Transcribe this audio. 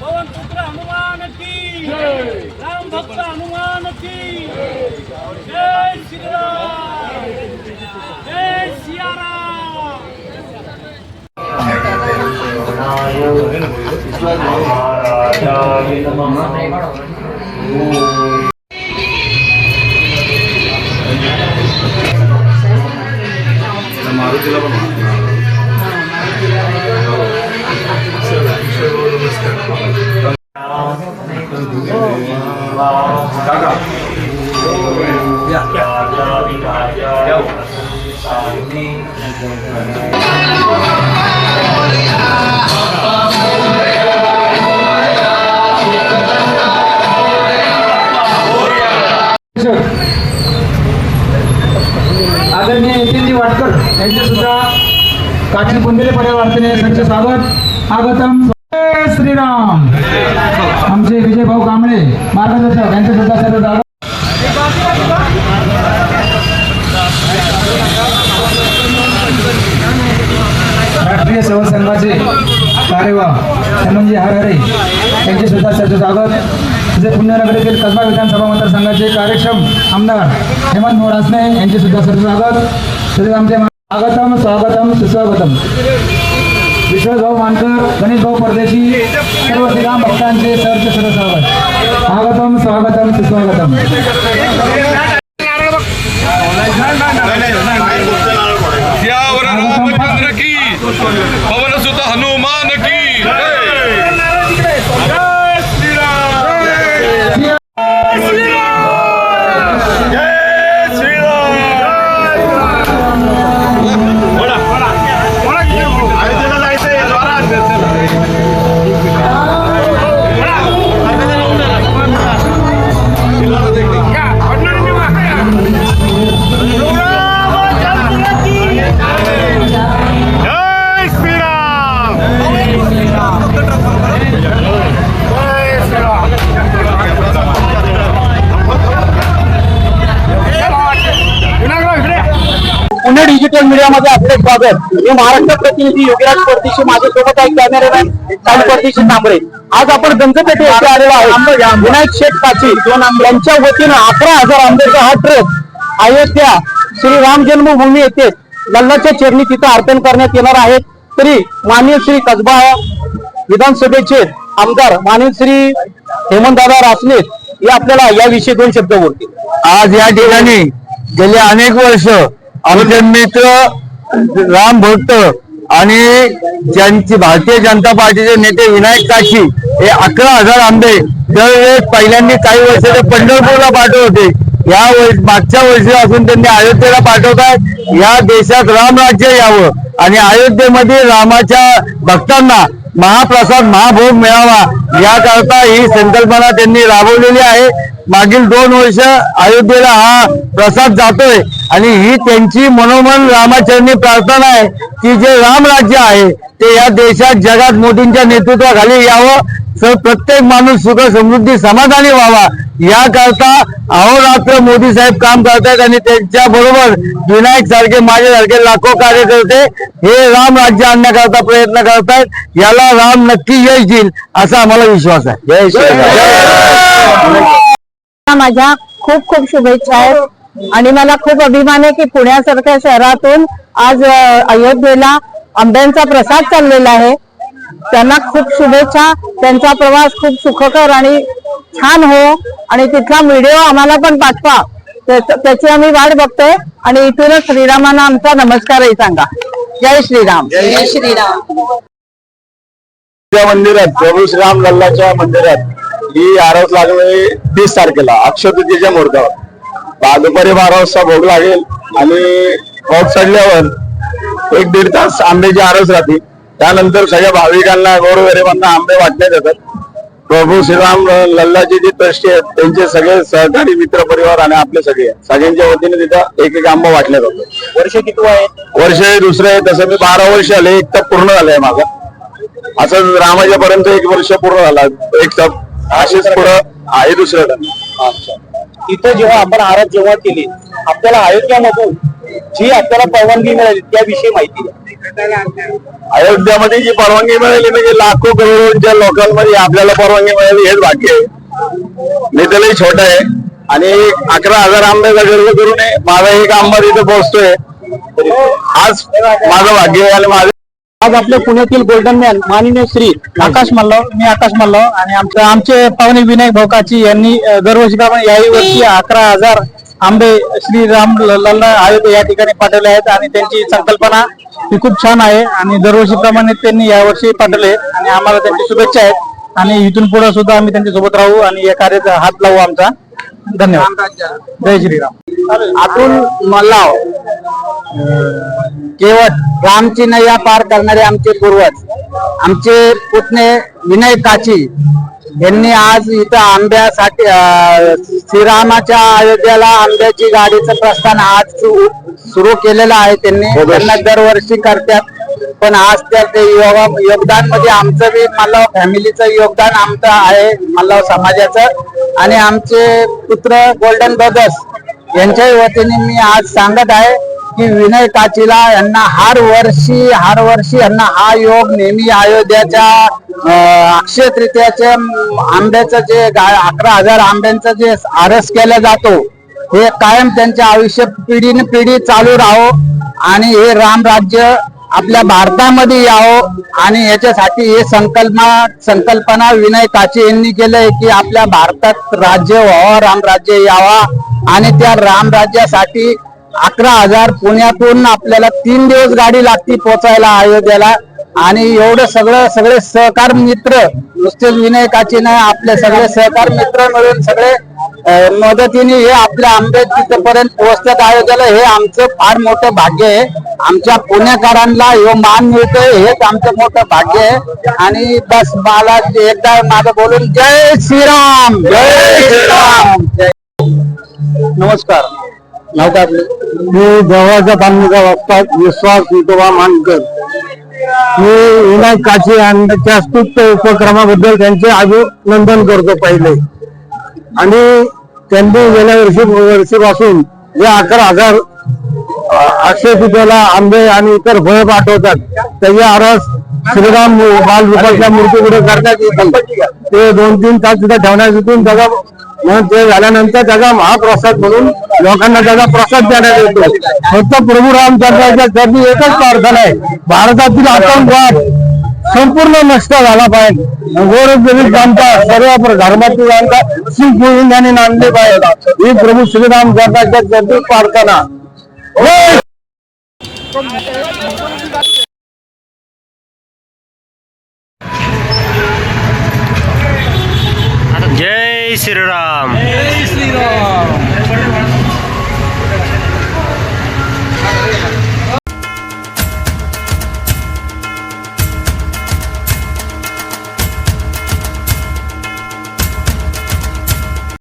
पवन पुत्र हनुमान की राम भक्त हनुमान की जय श्रीराम जय सियाराम मारुतीला काका. आदरणीय नितीनजी वाटकर यांचे सुद्धा काठी बुंदेले पर्यावरणाने संच स्वागत आगतम श्रीराम. आमचे विजय भाऊ कांबळे मार्गदर्शक यांचे सुद्धा सर्व राष्ट्रीय सेवा संघाचे कार्यवाह धनंजय हरहरे यांचे सुद्धा सर्व स्वागत. जे पुण्यनगर कसबा विधानसभा मतदारसंघाचे कार्यक्षम आमदार हेमंत मोडासने यांचे सुद्धा सर्व स्वागत. तसेच आमचे स्वागतम स्वागतम सुस्वागतम. विश्वासभाऊ मानकर गणेशभाऊ परदेशी सर्व श्रीराम भक्तांचे सरचे सर्व स्वागतम स्वागतम सुस्वागतम पवन सुत हनुमान की पुणे डिजिटल मीडियामध्ये आपले स्वागत. मी महाराष्ट्र प्रतिनिधी योगीराज परदेशी माझ्यासोबत आहे कॅमेरामॅन साई परदेशी तांबरे आज आपण गंजपेठ येथे आलेलो आहोत. विनायक शेठ काची यांच्या वतीनं अकरा हजार आंब्याचा हा ट्रक अयोध्या श्री राम जन्मभूमी येथे लल्लाच्या चरणी तिथं अर्पण करण्यात येणार आहे. तरी माननीय श्री कसबा विधानसभेचे आमदार माननीय श्री हेमंतदादा रासने हे आपल्याला याविषयी दोन शब्द बोलतील. आज या ठिकाणी गेले अनेक वर्ष आमचे मित्र राम भक्त आणि ज्यांची भारतीय जनता पार्टीचे नेते विनायक काशी हे अकरा हजार आंबे दरवेळेस पहिल्यांदा काही वर्ष ते पंढरपूरला पाठवत. होते या वर्ष मागच्या असून त्यांनी अयोध्येला पाठवतात या देशात राम राज्य यावं आणि अयोध्येमध्ये रामाच्या भक्तांना महाप्रसाद महाभोग मिळावा याकरता ही संकल्पना त्यांनी राबवलेली आहे. मागील दोन वर्ष अयोध्येला हा प्रसाद जातोय. आणि ही त्यांची मनोमन रामाचरणी प्रार्थना आहे. की जे राम राज्य आहे ते या देशात जगात मोदींच्या नेतृत्वाखाली यावं. तर प्रत्येक माणूस सुख समृद्धी समाधानी व्हावा. याकरता अहोरात्र मोदी साहेब काम करतायत आणि त्यांच्या बरोबर विनायक सारखे माझ्यासारखे लाखो कार्यकर्ते हे राम राज्य आणण्याकरता प्रयत्न करतायत. याला राम नक्की यश देईल असा आम्हाला विश्वास आहे. जय श्रीराम माझ्या खूप खूप शुभेच्छा आहेत. आणि मला खूप अभिमान आहे की पुण्यासारख्या शहरातून आज अयोध्येला आंब्यांचा प्रसाद चाललेला आहे. त्यांना खूप शुभेच्छा. त्यांचा प्रवास खूप सुखकर आणि छान हो. आणि तिथला व्हिडिओ आम्हाला पण पाठवा. त्याच- त्याची आम्ही वाट बघतोय. आणि इथूनच श्रीरामांना आमचा नमस्कारही सांगा. जय श्रीराम. जय श्रीराम. त्या मंदिरात प्रभू श्रीराम लल्लाच्या मंदिरात ही आरस लागले तीस तारखेला अक्षय तृतीयेच्या मुहूर्तावर दुपारी बारा वाजता भोग लागेल आणि भोग चढल्यावर एक दीड तास आंब्याची आरस राहते. त्यानंतर सगळ्या भाविकांना गोरगरिबांना आंबे वाटण्यात येतात. प्रभू श्रीराम लल्लाचे जे ट्रस्टी आहेत त्यांचे सगळे सहकारी मित्र परिवार आणि आपले सगळे सगळ्यांच्या वतीने तिथं एक एक आंबा वाटल्या जातो वर्ष किती आहे वर्ष दुसरं आहे तसं मी बारा वर्ष आले एक तप पूर्ण झालंय माझं. असं रामाच्या पर्यंत एक वर्ष पूर्ण झाला एक तप असेच पुढं आहे दुसरं इथं जेव्हा आपण आरत जेव्हा केली आपल्याला अयोध्यामधून जी आपल्याला परवानगी मिळाली त्याविषयी माहिती अयोध्यामध्ये जी परवानगी मिळाली म्हणजे लाखो करोडच्या लोकांमध्ये आपल्याला परवानगी मिळाली हेच भाग्य आहे. मी त्यालाही छोट आहे. आणि अकरा हजार आंब्याचा गर्व करू नये माझा एक आंबा तिथे पोहोचतोय. आज माझं भाग्य आणि माझं आज आपल्या पुण्यातील गोल्डन मॅन माननीय श्री आकाश मल्लव मी आकाश मल्लव आणि आमचे आमचे पाहुणे विनायक भोकाची यांनी दरवर्षी दरवर्षीप्रमाणे याही वर्षी अकरा हजार आंबे श्री राम लल्ला आयोग या ठिकाणी पाठवले आहेत आणि त्यांची संकल्पना ही खूप छान आहे आणि दरवर्षीप्रमाणे त्यांनी यावर्षी पाठवले आणि आम्हाला त्यांची शुभेच्छा आहेत. आणि इथून पुढे सुद्धा आम्ही त्यांच्यासोबत राहू आणि या कार्याचा हात लावू आमचा. धन्यवाद. जय श्रीराम. आतून मल्लाव केवळ रामची नैया पार करणारे आमचे पूर्वज. आमचे पुतणे विनय काची यांनी आज इथं आंब्यासाठी श्रीरामाच्या अयोध्याला आंब्याची गाडीचं प्रस्थान आज सुरू केलेलं आहे. त्यांनी त्यांना दरवर्षी करतात. पण आज त्या ते योगा- योगदानमध्ये आमचं बी मल्लाव फॅमिलीचं योगदान आमचं आहे मल्लाव समाजाचं. आणि आमचे पुत्र गोल्डन बगस यांच्याही वतीने मी आज सांगत आहे की विनय काचीला यांना हर वर्षी हर वर्षी यांना हा योग नेहमी अयोध्याच्या अक्षय तृतीयाचे आंब्याचं जे गा- अकरा हजार आंब्यांचं जे आरस केला जातो हे कायम त्यांच्या आयुष्य पिढीने पिढी चालू राहो आणि हे राम राज्य आपल्या भारतामध्ये यावं आणि याच्यासाठी हे संकल्पना संकल्पना विनय काचे यांनी केलंय की आपल्या भारतात राज्य व्हावं रामराज्य यावा आणि त्या रामराज्यासाठी अकरा हजार पुण्यातून आपल्याला तीन दिवस गाडी लागती पोचायला अयोध्येला. आणि एवढं सगळं सगळे सहकार मित्र नुसतेच विनय काचे नाही आपले सगळे सहकार मित्र मिळून सगळे मदतीने हे आपल्या आंबे तिथपर्यंत पोहोचतात अयोध्येला हे आमचं फार मोठं भाग्य आहे. आमच्या पुणेकरांना हे मान मिळतोय हेच आमचं मोठं भाग्य आहे. आणि बस मला एकदा माझं बोलून जय श्रीराम जय श्रीराम. जय नमस्कार मी जवळच्या बांधणीचा वाचतात विश्वास विठोबा मानकर. मी विनायक काशी यांच्या स्तुत्य उपक्रमाबद्दल त्यांचे अभिनंदन करतो पहिले. आणि त्यांनी गेल्या वर्षी वर्षीपासून जे अकरा हजार अक्षय तृतीयाला आंबे आणि इतर फळ पाठवतात. त्याची आरस श्रीराम बाल रूपाच्या मूर्ती पुढे करण्यात ते दोन तीन तास तिथे ठेवण्यात येतील. त्याचा म्हणून ते झाल्यानंतर त्याचा महाप्रसाद म्हणून लोकांना त्याचा प्रसाद देण्यात येतो. फक्त प्रभू रामचंद्राच्या चरणी एकच प्रार्थना आहे. भारतातील आतंकवाद संपूर्ण नष्ट झाला पाहिजे गोरगरीब जनता सर्व धर्माची जनता सुख गोविंदाने नांदले पाहिजे ही प्रभू श्रीराम चंद्राच्या चरणी प्रार्थना जय जय श्रीराम जय श्रीराम